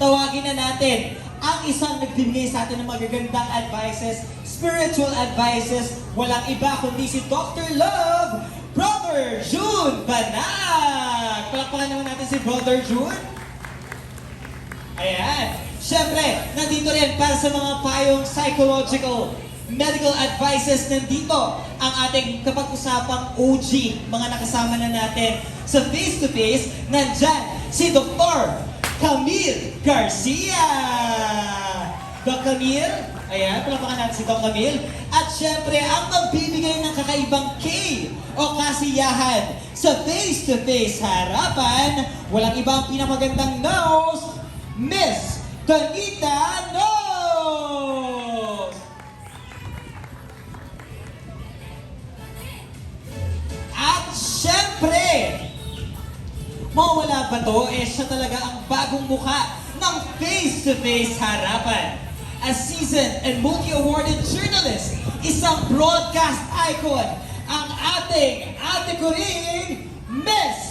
tawagin na natin ang isang nagbibigay sa atin ng magagandang advices, spiritual advices, walang iba kundi si Dr. Love, Brother June Banag! Palakpakan naman natin si Brother June. Ayan. Siyempre, nandito rin para sa mga payong psychological medical advices nandito ang ating kapag-usapang OG, mga nakasama na natin sa face-to-face, nandyan si Dr. Camille Garcia! Doc Camille, ayan, palapakan natin si Doc Camille. At syempre, ang magbibigay ng kakaibang K o kasiyahan sa face-to-face harapan, walang ibang pinamagandang nose, Miss Donita Nose! Mawala ba to? Eh, siya talaga ang bagong mukha ng face-to-face harapan. A seasoned and multi-awarded journalist, isang broadcast icon, ang ating ate ko rin, Miss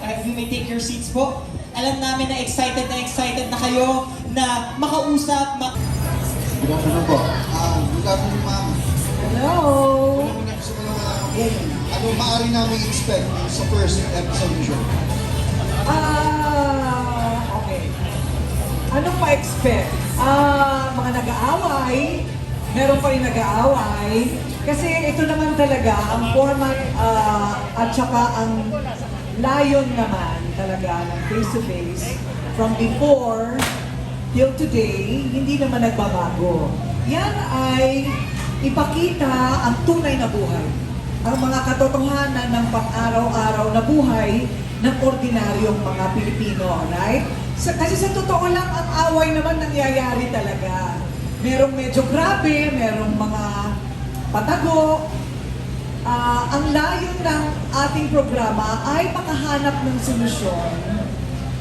Uh, you may take your seats po. Alam namin na excited na excited na kayo na makausap, ma- Good afternoon po. Ah, good afternoon, ma'am. Hello! Ano muna gusto ko lang malaman kung ano maaari namin expect sa first episode ng show? Ah, okay. Anong pa-expect? Ah, mga nag-aaway, meron pa rin nag-aaway. Kasi ito naman talaga, ang format ah, at saka ang layon naman talaga ng face-to-face from before till today, hindi naman nagbabago. Yan ay ipakita ang tunay na buhay. Ang mga katotohanan ng pang-araw-araw na buhay ng ordinaryong mga Pilipino, right? Sa, kasi sa totoo lang, ang away naman nangyayari talaga. Merong medyo grabe, merong mga patago. Ah, ang layon ng ating programa ay makahanap ng solusyon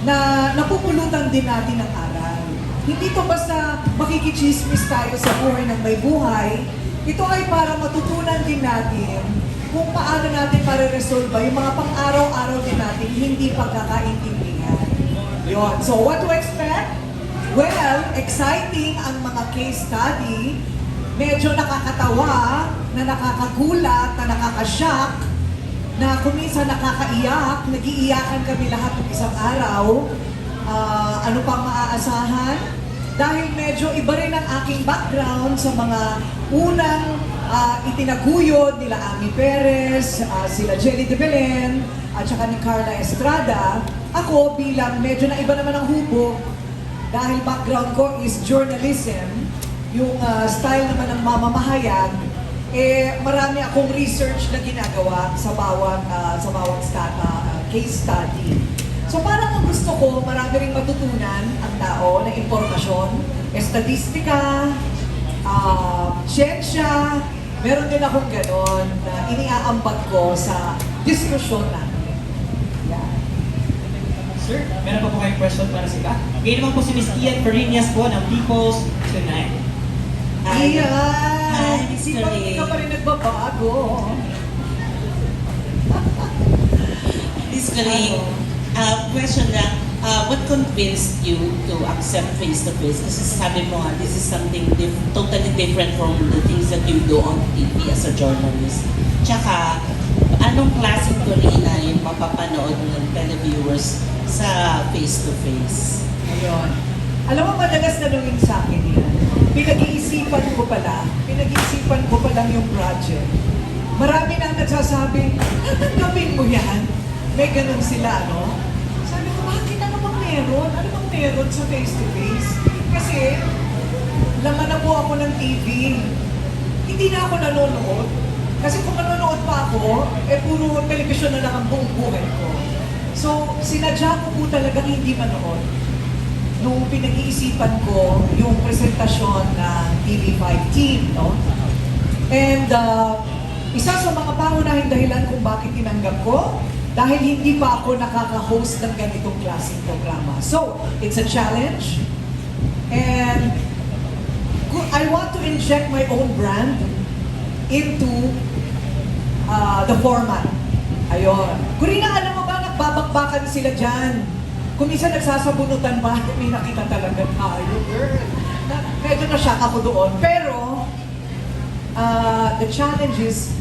na napupulutan din natin ang aral. Hindi to basta makikichismis tayo sa buhay ng may buhay. Ito ay para matutunan din natin kung paano natin para-resolve yung mga pang-araw-araw din natin hindi pagkakaintindihan. Yun. So, what to expect? Well, exciting ang mga case study. Medyo nakakatawa, na nakakagulat, na nakakashock, na kuminsan nakakaiyak, nagiiyakan kami lahat ng isang araw. Ah, ano pang maaasahan? Dahil medyo iba rin ang aking background sa mga unang ah, itinaguyod nila Ami Perez, ah, sila Jelly de Belen, at saka ni Carla Estrada. Ako bilang medyo na iba naman ang hubo, dahil background ko is journalism, yung ah, style naman ng mamamahayag, eh marami akong research na ginagawa sa bawat ah, sa bawat stata, ah, case study. So parang ang gusto ko, marami ring matutunan ang tao na impormasyon, estadistika, ah, siyensya, meron din akong ganon na iniaambag ko sa diskusyon natin. Yan. Sir, meron pa po kayong question para sa iba? Ngayon naman po si Miss Ian Perinas po ng People's Tonight. Ba hindi ka pa rin nagbabago? Miss Karing, uh, question lang, uh, what convinced you to accept face-to-face? Kasi sabi mo nga, this is something dif- totally different from the things that you do on TV as a journalist. Tsaka, anong klaseng Corina yung mapapanood ng televiewers sa face-to-face? Ayun. Alam mo, madalas tanungin sa akin yan. Pinag-iisipan ko pala, pinag-iisipan ko pa lang yung project. Marami na nagsasabi, tatanggapin mo yan. May ganun sila, no? Sabi ko, bakit ano bang meron? Ano bang meron sa face-to-face? Kasi, laman na po ako ng TV. Hindi na ako nanonood. Kasi kung nanonood pa ako, eh puro television na lang ang buong buhay ko. So, sinadya ko po talagang hindi manood. Nung pinag-iisipan ko yung presentasyon ng TV5 team, no? And uh, isa sa mga pangunahing dahilan kung bakit tinanggap ko, dahil hindi pa ako nakaka-host ng ganitong klaseng programa. So, it's a challenge. And I want to inject my own brand into uh, the format. Ayun. Kurina, alam mo ba, nagbabakbakan sila dyan. Kung minsan nagsasabunutan ba, may nakita talaga tayo, girl. Na, medyo na-shock ako doon. Pero, uh, the challenge is,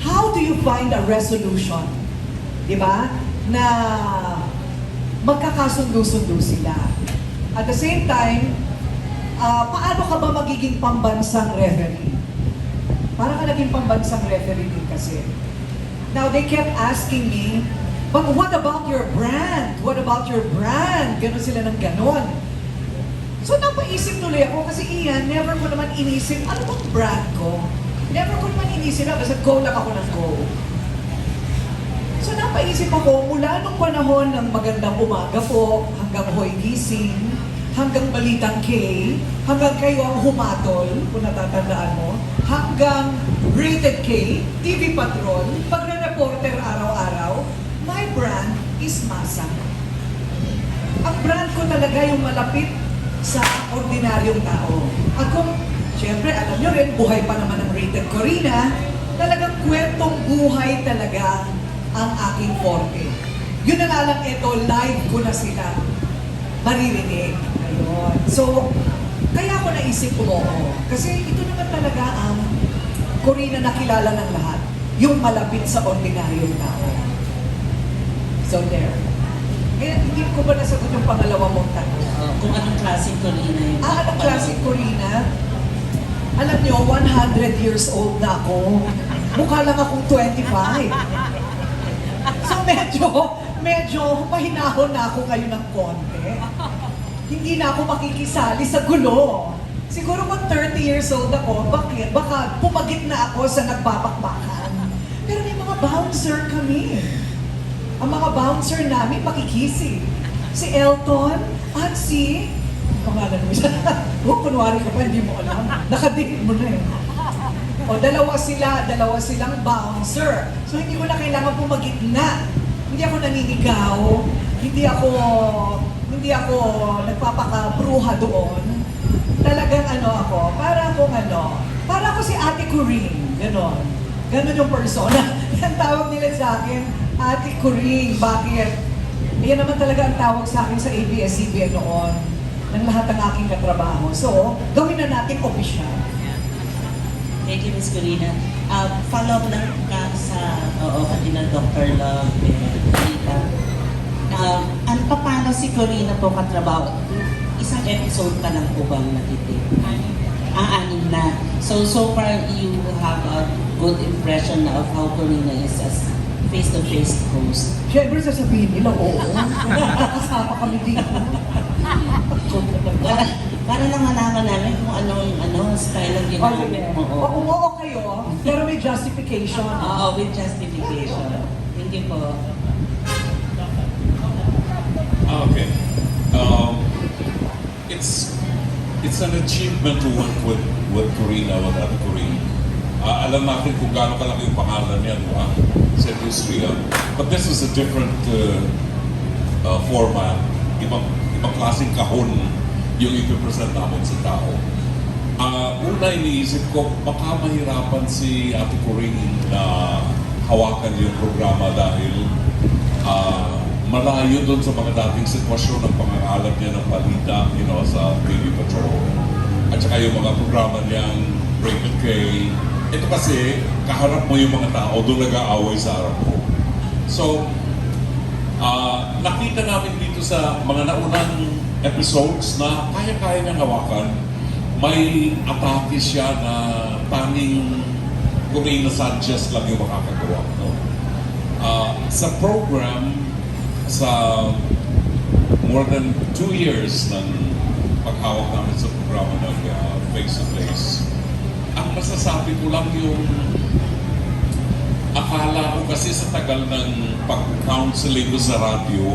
how do you find a resolution? Di ba? Na magkakasundo-sundo sila. At the same time, ah, paano ka ba magiging pambansang referee? Para ka naging pambansang referee din kasi. Now, they kept asking me, but what about your brand? What about your brand? Ganon sila ng ganon. So napaisip tuloy ako kasi iyan, never ko naman inisip, ano bang brand ko? Never ko naman inisip na, basta go lang ako ng go. So napaisip ako, mula nung panahon ng magandang umaga po, hanggang hoy gising, hanggang balitang K, hanggang kayo ang humatol, kung natatandaan mo, hanggang rated K, TV Patrol, pagre-reporter araw-araw, brand is Masa. Ang brand ko talaga yung malapit sa ordinaryong tao. Kung, syempre, alam nyo rin, buhay pa naman ang Rated Corina, talagang kwentong buhay talaga ang aking forte. Yun na nga lang ito, live ko na sila maririnig. Ayun. So, kaya ako naisip umuo. Kasi ito naman talaga ang Corina na kilala ng lahat. Yung malapit sa ordinaryong tao. So there. Eh, hindi ko ba nasagot yung pangalawa mong tanong? Uh, kung anong klaseng Corina yung Ah, anong classic Corina? Alam nyo, 100 years old na ako. Mukha lang akong 25. So medyo, medyo mahinahon na ako ngayon ng konti. Hindi na ako makikisali sa gulo. Siguro kung 30 years old ako, bakit? Baka pumagit na ako sa nagbabakbakan. Pero may mga bouncer kami. Ang mga bouncer namin makikisi. Si Elton at si... Pangalan mo siya. oh, kunwari ka pa, hindi mo alam. Nakadate mo na eh. O, dalawa sila, dalawa silang bouncer. So, hindi ko na kailangan pumagit na. Hindi ako naninigaw. Hindi ako, hindi ako nagpapakabruha doon. Talagang ano ako, para akong ano, para ako si Ate Corinne. Ganon. Ganon yung persona. Yan tawag nila sa akin, Ate Corinne. Bakit? Yan naman talaga ang tawag sa akin sa ABS-CBN noon ng lahat ng aking katrabaho. So, gawin na natin opisyal. Thank you, Ms. Corina. Uh, follow up lang ka sa, oo, kanina Dr. Love and Rita. Uh, ano pa paano si Corina po katrabaho? Isang episode ka lang po bang natitig? Ang anim na. So, so far, you have a good impression na of how Corina is as face-to-face host. Siyempre sasabihin nila, oo. Nakakasama kami dito. Para, para lang malaman namin kung anong ano, style ng Oh, ginagawa sige. mo. O, Oo. umuo kayo, pero may justification. Oo, with justification. Thank you po. Okay. Um, it's it's an achievement to work with with Corina, with Ate Corina. Ah, alam natin kung gaano kalaki yung pangalan niya no, ah, sa industriya. But this is a different uh, uh, format. Ibang, ibang klaseng kahon yung ipipresent namin sa tao. Ah, una iniisip ko, baka mahirapan si Ate Corinne na hawakan yung programa dahil ah, malayo doon sa mga dating sitwasyon ng pangangalan niya ng balita you know, sa TV Patrol. At saka yung mga programa niyang Rated K. Ito kasi, kaharap mo yung mga tao, doon nag-aaway sa harap mo. So, Ah, nakita namin dito sa mga naunang episodes na kaya-kaya niyang hawakan. May atake siya na tanging Corina Sanchez lang yung makakagawa. No? Ah, sa program, sa more than two years ng paghawak namin sa programa ng ah, face-to-face, ang masasabi ko lang yung akala ko kasi sa tagal ng pag-counseling ko sa radyo,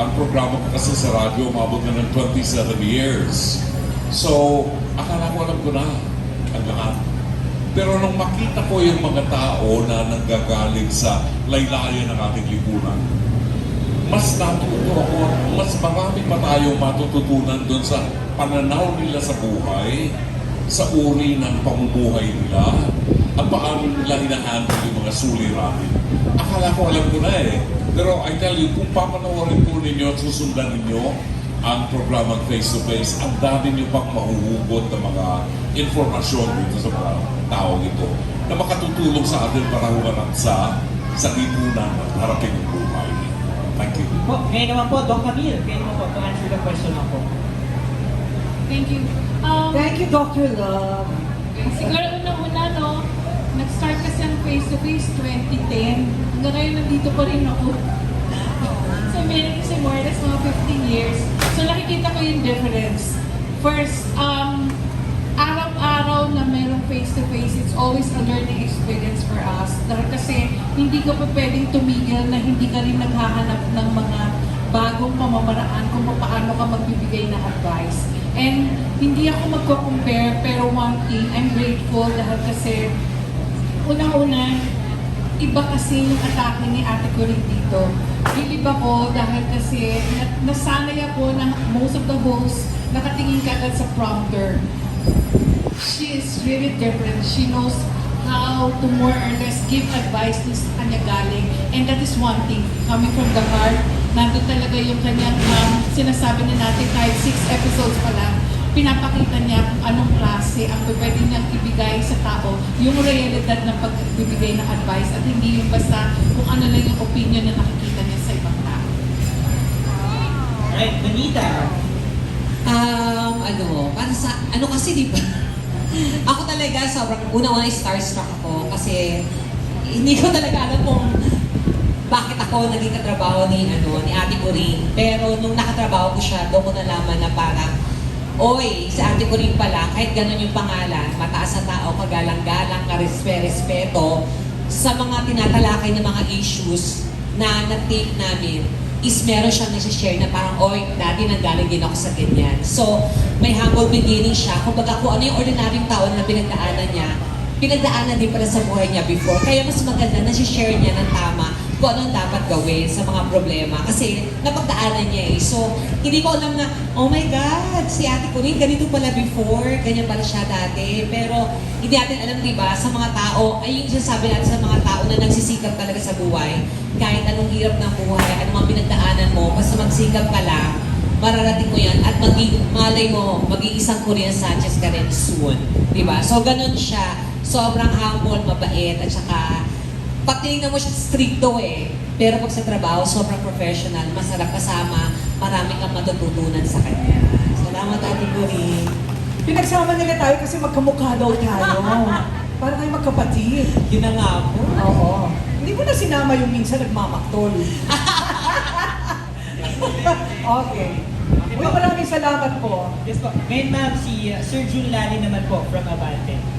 ang programa ko kasi sa radyo umabot na ng 27 years. So, akala ko alam ko na ang lahat. Pero nung makita ko yung mga tao na nanggagaling sa laylayan ng ating lipunan, mas natuto ako, mas marami pa tayong matututunan doon sa pananaw nila sa buhay, sa uri ng pamumuhay nila, at paano nila hinahandle yung mga suliranin. Akala ko alam ko na eh. Pero I tell you, kung papanoorin po ninyo at susundan ninyo ang programang Face to Face, ang dami niyo pang mahuhugot ng mga informasyon dito sa mga tao ito na makatutulong sa atin para humanap sa sa lipunan at harapin ang buhay. Thank you. Po, ngayon naman po, Doc Camille, kayo naman po, to answer the question po. Thank you. Um, Thank you, Dr. Love. siguro unang-una, no, nag-start kasi ang face-to-face 2010. Hanggang ngayon, nandito pa rin ako. so, meron kasi more or less mga 15 years. So, nakikita ko yung difference. First, um, araw-araw na merong face-to-face, it's always a learning experience for us. Dahil kasi hindi ka pa pwedeng tumigil na hindi ka rin naghahanap ng mga bagong pamamaraan kung paano ka magbibigay ng advice. And hindi ako magko-compare, pero one thing, I'm grateful dahil kasi unang-una, iba kasi yung atake ni ate ko rin dito. Bilib ako dahil kasi na- nasanay ako na most of the hosts nakatingin ka agad sa prompter. She is really different. She knows how to more or less give advice to sa kanya galing. And that is one thing, coming from the heart, nandun talaga yung kanyang um, sinasabi na natin kahit six episodes pa lang, pinapakita niya kung anong klase ang pwede niyang ibigay sa tao, yung realidad ng pagbibigay ng advice at hindi yung basta kung ano lang yung opinion na nakikita niya sa ibang tao. Alright, Donita. Um, ano, para sa, ano kasi di ba? ako talaga, sobrang, una-una starstruck ako kasi hindi ko talaga alam kung bakit ako naging katrabaho ni, ano, ni Ate Corinne. Pero nung nakatrabaho ko siya, doon ko nalaman na parang, Oy, si Ate Corinne pala, kahit ganun yung pangalan, mataas sa tao, kagalang-galang, karespe-respeto, sa mga tinatalakay ng mga issues na na-tape namin, is meron siyang nasi-share na parang, oy, dati nanggaling din ako sa ganyan. So, may humble beginning siya. Kung baga kung ano yung ordinaryong tao na pinagdaanan niya, pinagdaanan din pala sa buhay niya before. Kaya mas maganda na share niya ng tama kung ano ang dapat gawin sa mga problema. Kasi napagdaanan niya eh. So, hindi ko alam na, oh my God, si Ate Corinne, ganito pala before, ganyan pala siya dati. Pero hindi natin alam, di ba, sa mga tao, ay yung sinasabi natin sa mga tao na nagsisikap talaga sa buhay, kahit anong hirap ng buhay, anong mga pinagdaanan mo, basta magsikap ka lang, mararating mo yan at magi, malay mo, maging isang Korean Sanchez ka rin soon. Di ba? So, ganun siya. Sobrang humble, mabait, at saka pag tinignan mo siya, stricto eh. Pero pag sa trabaho, sobrang professional, masarap kasama, marami kang matututunan sa kanya. Salamat, Ate Corinne. Pinagsama nila tayo kasi magkamukha daw tayo. Para tayo magkapatid. Yun na nga po. Oo. Hindi mo na sinama yung minsan nagmamaktol. okay. Uy, maraming salamat po. Yes po. Ngayon ma'am, si uh, Sir June Lali naman po from Abante.